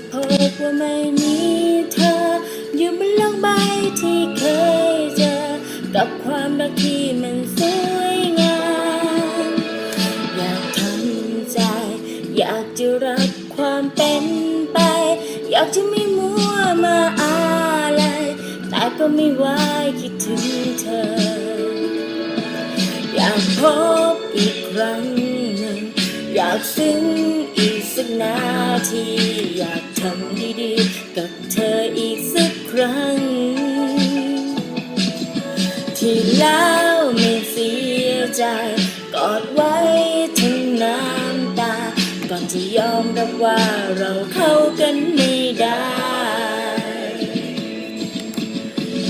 จะพบว่าไม่มีเธอ อยู่บนโลกใบที่เคยเจอ กับความรักที่มันสวยงาม อยากทำใจ อยากจะรักความเป็นไป อยากจะไม่มัวมาอะไร แต่ก็ไม่ไหวคิดถึงเธอ อยากพบอีกครั้งหนึ่ง อยากซึ้งอีกสักนา ทีอยากทำดีๆ กับเธออีกสักครั้ง ที่แล้วไม่เสียใจ กอดไว้ทั้งน้ำตา ก่อนจะยอมรับว่าเราเข้ากันไม่ได้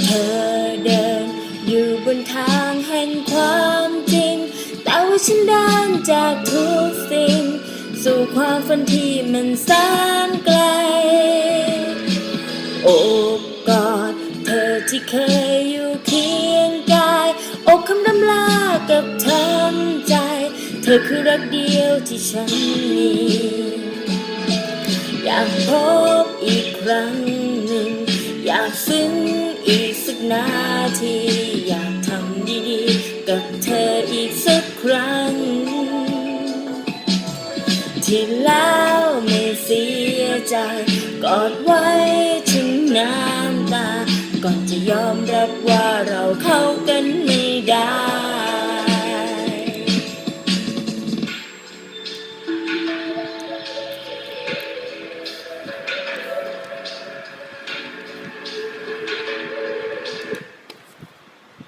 เธอเดินอยู่บนทางแห่งความจริง แต่ว่าฉันเดินจากทุกสิ่ง สู่ความฝันที่มันแสนไกล โอบกอดเธอที่เคยอยู่เคียงกาย อกคำรำลากับทำใจ เธอคือรักเดียวที่ฉันมี อยากพบอีกครั้งหนึ่ง อยากซึ้งอีกสักนาที ที่แล้วไม่เสียใจกอดไว้ถึงน้ำตา ก่อนจะยอมรับว่าเราเข้ากันไม่ได้